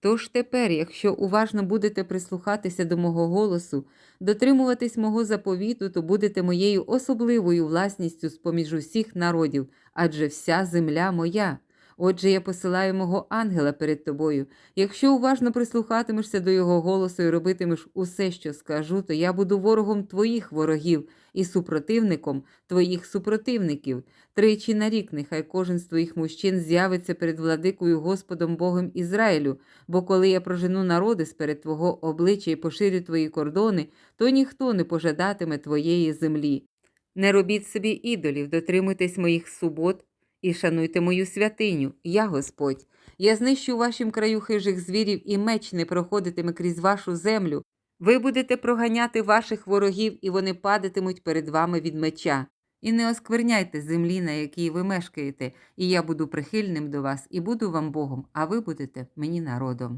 Тож тепер, якщо уважно будете прислухатися до мого голосу, дотримуватись мого заповіту, то будете моєю особливою власністю з-поміж усіх народів, адже вся земля моя. Отже, я посилаю мого ангела перед тобою. Якщо уважно прислухатимешся до його голосу і робитимеш усе, що скажу, то я буду ворогом твоїх ворогів і супротивником твоїх супротивників. Тричі на рік нехай кожен з твоїх мужчин з'явиться перед владикою Господом Богом Ізраїлю, бо коли я прожену народи сперед твого обличчя і поширю твої кордони, то ніхто не пожадатиме твоєї землі. Не робіть собі ідолів, дотримуйтесь моїх субот і шануйте мою святиню, я Господь. Я знищу у вашім краю хижих звірів, і меч не проходитиме крізь вашу землю. Ви будете проганяти ваших ворогів, і вони падатимуть перед вами від меча. І не оскверняйте землі, на якій ви мешкаєте, і я буду прихильним до вас, і буду вам Богом, а ви будете мені народом.